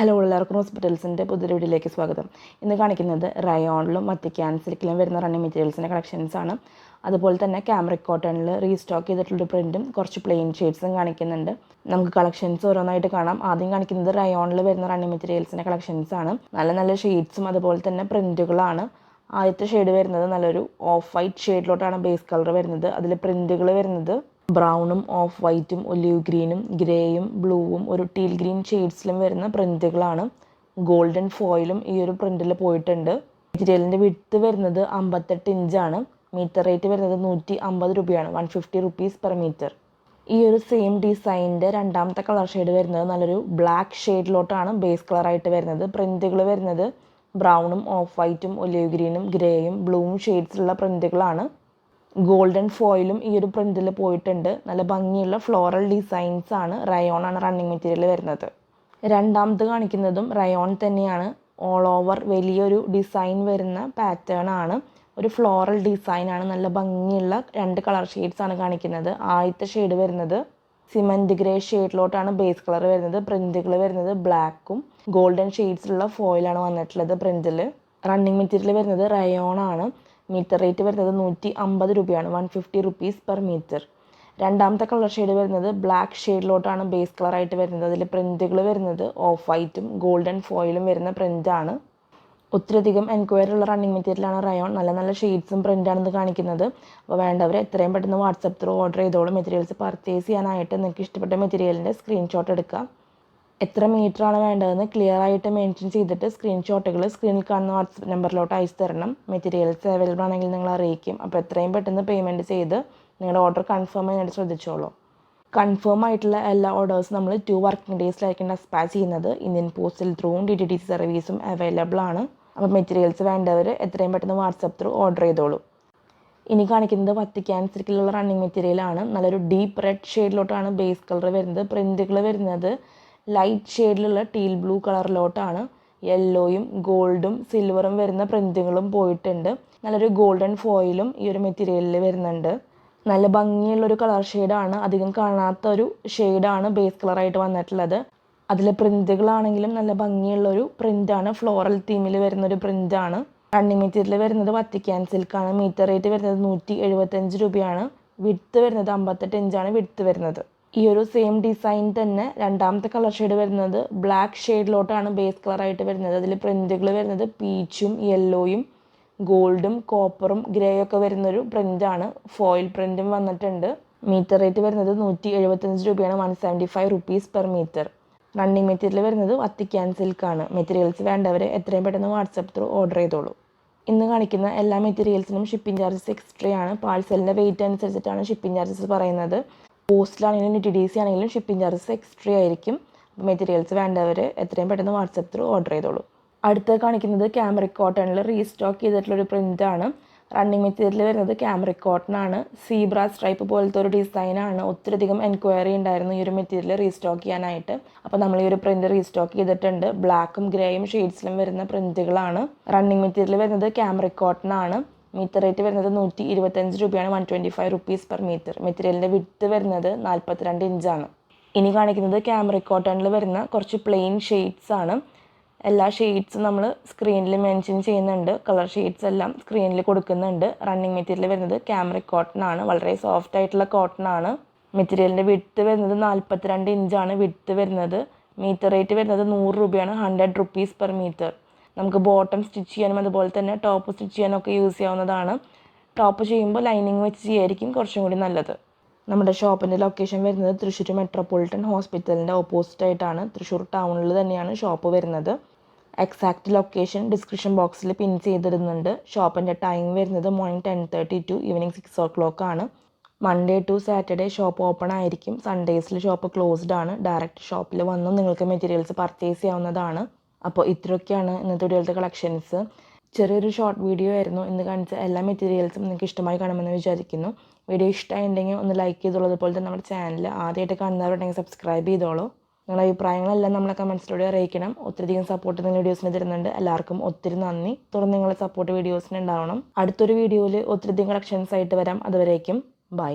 Hello എല്ലാവർക്കും ഹോസ്പിറ്റൽസിന്റെ പുതിയൊരു വീഡിയോയിലേക്ക് സ്വാഗതം. ഇന്ന് കാണിക്കുന്നത് റയോണിലും മറ്റ് ക്യാൻസിലിക്കിലും വരുന്ന റണ്ണിങ് മെറ്റീരിയൽസിന്റെ കളക്ഷൻസ് ആണ്. അതുപോലെ തന്നെ ക്യാമറിക് കോട്ടണിൽ റീസ്റ്റോക്ക് ചെയ്തിട്ടുള്ള പ്രിന്റും കുറച്ച് പ്ലെയിൻ ഷെയ്ഡ്സും കാണിക്കുന്നുണ്ട്. നമുക്ക് കളക്ഷൻസ് ഓരോന്നായിട്ട് കാണാം. ആദ്യം കാണിക്കുന്നത് റയോണിൽ വരുന്ന റണ്ണിങ് മെറ്റീരിയൽസിന്റെ കളക്ഷൻസ് ആണ്. നല്ല നല്ല ഷെയ്ഡ്സും അതുപോലെ തന്നെ പ്രിന്റുകളാണ് ആദ്യത്തെ ഷെയ്ഡ് വരുന്നത് നല്ലൊരു ഓഫ് വൈറ്റ് ഷെയ്ഡിലോട്ടാണ് ബേസ് കളർ വരുന്നത്. അതിൽ പ്രിന്റുകൾ വരുന്നത് ബ്രൗണും ഓഫ് വൈറ്റും ഒലിവ് ഗ്രീനും ഗ്രേയും ബ്ലൂവും ഒരു ടീൽ ഗ്രീൻ ഷെയ്ഡ്സിലും വരുന്ന പ്രിന്റുകളാണ് ഗോൾഡൻ ഫോയിലും ഈ ഒരു പ്രിന്റിൽ പോയിട്ടുണ്ട്. മെറ്റീരിയലിന്റെ വിട്ട് വരുന്നത് അമ്പത്തെട്ട് ഇഞ്ചാണ്. മീറ്റർ റേറ്റ് വരുന്നത് നൂറ്റി അമ്പത് രൂപയാണ് one fifty rupees per metre. ഈ ഒരു സെയിം ഡിസൈനിന്റെ രണ്ടാമത്തെ കളർ ഷെയ്ഡ് വരുന്നത് നല്ലൊരു ബ്ലാക്ക് ഷെയ്ഡിലോട്ടാണ് ബേസ് കളറായിട്ട് വരുന്നത്. പ്രിന്റുകൾ വരുന്നത് ബ്രൗണും ഓഫ് വൈറ്റും ഒലിവ് ഗ്രീനും ഗ്രേയും ബ്ലൂവും ഷെയ്ഡ്സിലുള്ള പ്രിന്റുകളാണ് ഗോൾഡൻ ഫോയിലും ഈ ഒരു പ്രിന്റിൽ പോയിട്ടുണ്ട്. നല്ല ഭംഗിയുള്ള ഫ്ലോറൽ ഡിസൈൻസ് ആണ്. റയോൺ ആണ് റണ്ണിങ് മെറ്റീരിയൽ വരുന്നത്. രണ്ടാമത് കാണിക്കുന്നതും റയോൺ തന്നെയാണ്. ഓൾ ഓവർ വലിയൊരു ഡിസൈൻ വരുന്ന പാറ്റേൺ ആണ്. ഒരു ഫ്ലോറൽ ഡിസൈൻ ആണ്. നല്ല ഭംഗിയുള്ള രണ്ട് കളർ ഷെയ്ഡ്സ് ആണ് കാണിക്കുന്നത്. ആദ്യത്തെ ഷെയ്ഡ് വരുന്നത് സിമന്റ് ഗ്രേ ഷെയ്ഡിലോട്ടാണ് ബേസ് കളർ വരുന്നത്. പ്രിന്റുകൾ വരുന്നത് ബ്ലാക്കും ഗോൾഡൻ ഷെയ്ഡ്സിലുള്ള ഫോയിലാണ് വന്നിട്ടുള്ളത് പ്രിന്റിൽ റണ്ണിങ് മെറ്റീരിയൽ വരുന്നത് റയോൺ ആണ്. മീറ്റർ റേറ്റ് വരുന്നത് നൂറ്റി അമ്പത് രൂപയാണ് one fifty rupees per metre രണ്ടാമത്തെ കളർ ഷെയ്ഡ് വരുന്നത് ബ്ലാക്ക് ഷെയ്ഡിലോട്ടാണ് ബേസ് കളറായിട്ട് വരുന്നത്. അതിൽ പ്രിന്റുകൾ വരുന്നത് ഓഫ് വൈറ്റും ഗോൾഡൻ ഫോയിലും വരുന്ന പ്രിന്റാണ് ഒത്തിരിയധികം എൻക്വയറി ഉള്ള റണ്ണിങ് മെറ്റീരിയലാണ് റയോൺ നല്ല നല്ല ഷെയ്ഡ്സും പ്രിന്റാണെന്ന് കാണിക്കുന്നത്. അപ്പോൾ വേണ്ടവർ എത്രയും പെട്ടെന്ന് വാട്സപ്പ് ത്രൂ ഓർഡർ ചെയ്തോളും. മെറ്റീരിയൽസ് പർച്ചേസ് ചെയ്യാനായിട്ട് നിങ്ങൾക്ക് ഇഷ്ടപ്പെട്ട മെറ്റീരിയലിന്റെ സ്ക്രീൻഷോട്ട് എടുക്കാം എത്ര മീറ്റർ ആണ് വേണ്ടതെന്ന് ക്ലിയർ ആയിട്ട് മെൻഷൻ ചെയ്തിട്ട് സ്ക്രീൻഷോട്ടുകൾ സ്ക്രീനിൽ കാണുന്ന വാട്സപ്പ് നമ്പറിലോട്ട് അയച്ചു തരണം. മെറ്റീരിയൽസ് അവൈലബിൾ ആണെങ്കിൽ നിങ്ങൾ അറിയിക്കും. അപ്പോൾ എത്രയും പെട്ടെന്ന് പേയ്മെന്റ് ചെയ്ത് നിങ്ങളുടെ ഓർഡർ കൺഫേം ചെയ്യാനായിട്ട് ശ്രദ്ധിച്ചോളൂ. കൺഫേം ആയിട്ടുള്ള എല്ലാ ഓർഡേഴ്സും നമ്മൾ ടു വർക്കിംഗ് ഡേയ്സിലായിരിക്കും ഡെസ്പാച്ച് ചെയ്യുന്നത്. ഇന്ത്യൻ പോസ്റ്റിൽ ത്രൂവും D T C service available ആണ്. അപ്പോൾ മെറ്റീരിയൽസ് വേണ്ടവർ എത്രയും പെട്ടെന്ന് വാട്സപ്പ് ത്രൂ ഓർഡർ ചെയ്തോളൂ. ഇനി കാണിക്കുന്നത് വത്തിക്കാൻ സിൽക്കിലുള്ള റണ്ണിങ് മെറ്റീരിയലാണ് നല്ലൊരു ഡീപ്പ് റെഡ് ഷെയ്ഡിലോട്ടാണ് ബേസ് കളർ വരുന്നത്. പ്രിന്റുകൾ വരുന്നത് ലൈറ്റ് ഷെയ്ഡിലുള്ള ടീൽ ബ്ലൂ കളറിലോട്ടാണ് യെല്ലോയും ഗോൾഡും സിൽവറും വരുന്ന പ്രിന്റുകളും പോയിട്ടുണ്ട്. നല്ലൊരു ഗോൾഡൻ ഫോയിലും ഈ ഒരു മെറ്റീരിയലിൽ വരുന്നുണ്ട്. നല്ല ഭംഗിയുള്ളൊരു കളർ ഷെയ്ഡാണ് അധികം കാണാത്ത ഒരു ഷെയ്ഡാണ് ബേസ് കളറായിട്ട് വന്നിട്ടുള്ളത്. അതിലെ പ്രിന്റുകളാണെങ്കിലും നല്ല ഭംഗിയുള്ളൊരു പ്രിന്റാണ് ഫ്ലോറൽ തീമിൽ വരുന്നൊരു പ്രിന്റാണ് റണ്ണിങ് മെറ്റീരിയൽ വരുന്നത് വത്തിക്കാൻ സിൽക്കാണ് മീറ്റർ റേറ്റ് വരുന്നത് നൂറ്റി എഴുപത്തഞ്ച് രൂപയാണ്. വിട്ത്ത് വരുന്നത് അമ്പത്തെട്ട് ഇഞ്ചാണ് വിട്ത്ത് വരുന്നത്. ഈ ഒരു സെയിം ഡിസൈൻ തന്നെ രണ്ടാമത്തെ കളർ ഷെയ്ഡ് വരുന്നത് ബ്ലാക്ക് ഷെയ്ഡിലോട്ടാണ് ബേസ് കളർ ആയിട്ട് വരുന്നത്. അതിൽ പ്രിന്റുകൾ വരുന്നത് പീച്ചും യെല്ലോയും ഗോൾഡും കോപ്പറും ഗ്രേ ഒക്കെ വരുന്നൊരു പ്രിന്റാണ് ഫോയിൽ പ്രിന്റും വന്നിട്ടുണ്ട്. മീറ്റർ റേറ്റ് വരുന്നത് നൂറ്റി എഴുപത്തഞ്ച് രൂപയാണ്. One seventy five rupees per metre running material വരുന്നത് വത്തിക്കാൻ സിൽക്കാണ് മെറ്റീരിയൽസ് വേണ്ടവർ എത്രയും പെട്ടെന്ന് വാട്സപ്പ് ത്രൂ ഓർഡർ ചെയ്തോളൂ. ഇന്ന് കാണിക്കുന്ന എല്ലാ മെറ്റീരിയൽസിനും ഷിപ്പിംഗ് ചാർജസ് എക്സ്ട്രാ ആണ്. പാഴ്സലിന്റെ വെയിറ്റ് അനുസരിച്ചിട്ടാണ് ഷിപ്പിംഗ് ചാർജസ് പറയുന്നത്. പോസ്റ്റിലാണെങ്കിലും ടി ഡി സി ആണെങ്കിലും ഷിപ്പിംഗ് ചാർജസ് എക്സ്ട്രാ ആയിരിക്കും. മെറ്റീരിയൽസ് വേണ്ടവർ എത്രയും പെട്ടെന്ന് വാട്സപ്പ് ത്രൂ ഓർഡർ ചെയ്തോളൂ. അടുത്ത് കാണിക്കുന്നത് ക്യാമറിക് കോട്ടണിൽ റീസ്റ്റോക്ക് ചെയ്തിട്ടുള്ളൊരു പ്രിന്റാണ് റണ്ണിങ് മെറ്റീരിയൽ വരുന്നത് ക്യാമറിക് കോട്ടൺ ആണ് സീബ്ര സ്ട്രൈപ്പ് പോലത്തെ ഒരു ഡിസൈനാണ് ഒത്തിരിയധികം എൻക്വയറി ഉണ്ടായിരുന്നു ഈ ഒരു മെറ്റീരിയൽ റീസ്റ്റോക്ക് ചെയ്യാനായിട്ട്. അപ്പോൾ നമ്മൾ ഈ ഒരു പ്രിന്റ് റീസ്റ്റോക്ക് ചെയ്തിട്ടുണ്ട്. ബ്ലാക്കും ഗ്രേയും ഷെയ്ഡ്സിലും വരുന്ന പ്രിന്റുകളാണ് റണ്ണിങ് മെറ്റീരിയൽ വരുന്നത് ക്യാമറിക് കോട്ടൺ ആണ് മീറ്റർ റേറ്റ് വരുന്നത് നൂറ്റി ഇരുപത്തഞ്ച് രൂപയാണ് one twenty five rupees per metre മെറ്റീരിയലിന്റെ വിട്ട് വരുന്നത് നാൽപ്പത്തിരണ്ട് ഇഞ്ചാണ് ഇനി കാണിക്കുന്നത് ക്യാമറ കോട്ടണിൽ വരുന്ന കുറച്ച് പ്ലെയിൻ ഷെയ്ഡ്സ് ആണ്. എല്ലാ ഷെയ്ഡ്സും നമ്മൾ സ്ക്രീനിൽ മെൻഷൻ ചെയ്യുന്നുണ്ട്. കളർ ഷെയ്ഡ്സ് എല്ലാം സ്ക്രീനിൽ കൊടുക്കുന്നുണ്ട്. റണ്ണിങ് മെറ്റീരിയൽ വരുന്നത് ക്യാമറ കോട്ടൺ ആണ്. വളരെ സോഫ്റ്റ് ആയിട്ടുള്ള കോട്ടൺ ആണ്. മെറ്റീരിയലിന്റെ വിട്ട് വരുന്നത് നാൽപ്പത്തിരണ്ട് ഇഞ്ചാണ് വിട്ട് വരുന്നത് മീറ്റർ റേറ്റ് വരുന്നത് നൂറ് രൂപയാണ് ഹൺഡ്രഡ് റുപ്പീസ് പെർ മീറ്റർ നമുക്ക് ബോട്ടം സ്റ്റിച്ച് ചെയ്യാനും അതുപോലെ തന്നെ ടോപ്പ് സ്റ്റിച്ച് ചെയ്യാനൊക്കെ യൂസ് ചെയ്യാവുന്നതാണ്. ടോപ്പ് ചെയ്യുമ്പോൾ ലൈനിങ് വെച്ച് ചെയ്യായിരിക്കും കുറച്ചും കൂടി നല്ലത്. നമ്മുടെ ഷോപ്പിന്റെ ലൊക്കേഷൻ വരുന്നത് തൃശ്ശൂർ മെട്രോപൊളിറ്റൻ ഹോസ്പിറ്റലിന്റെ ഓപ്പോസിറ്റ് ആയിട്ടാണ്. തൃശ്ശൂർ ടൗണിൽ തന്നെയാണ് ഷോപ്പ് വരുന്നത്. എക്സാക്റ്റ് ലൊക്കേഷൻ ഡിസ്ക്രിപ്ഷൻ ബോക്സിൽ പിൻ ചെയ്തിരുന്നുണ്ട് ഷോപ്പിന്റെ ടൈം വരുന്നത് morning ten thirty to evening six o'clock ആണ്. Monday to Saturday shop open ആയിരിക്കും. സൺഡേസിൽ ഷോപ്പ് ക്ലോസ്ഡ് ആണ്. ഡയറക്റ്റ് ഷോപ്പിൽ വന്നും നിങ്ങൾക്ക് മെറ്റീരിയൽസ് പർച്ചേസ് ചെയ്യാവുന്നതാണ്. അപ്പോൾ ഇത്രയൊക്കെയാണ് ഇന്നത്തെ വീഡിയോയിലത്തെ കളക്ഷൻസ് ചെറിയൊരു ഷോർട്ട് വീഡിയോ ആയിരുന്നു. ഇന്ന് കാണിച്ച എല്ലാ മെറ്റീരിയൽസും നിങ്ങൾക്ക് ഇഷ്ടമായി കാണുമെന്ന് വിചാരിക്കുന്നു. വീഡിയോ ഇഷ്ടമായിട്ടുണ്ടെങ്കിൽ ഒന്ന് ലൈക്ക് ചെയ്തോളൂ. അതുപോലെ തന്നെ നമ്മുടെ ചാനൽ ആദ്യമായിട്ട് കാണുന്നവരുണ്ടെങ്കിൽ സബ്സ്ക്രൈബ് ചെയ്തോളൂ. നിങ്ങളുടെ അഭിപ്രായങ്ങളെല്ലാം നമ്മളെ കമൻസിലൂടെ അറിയിക്കണം. ഒത്തിരിയധികം സപ്പോർട്ട് നിങ്ങൾ വീഡിയോസിന് തരുന്നുണ്ട്. എല്ലാവർക്കും ഒത്തിരി നന്ദി. തുടർന്ന് നിങ്ങളെ സപ്പോർട്ട് വീഡിയോസിന് ഉണ്ടാവണം. അടുത്തൊരു വീഡിയോയിൽ ഒത്തിരിയധികം കളക്ഷൻസ് ആയിട്ട് വരാം. അതുവരേക്കും. ബൈ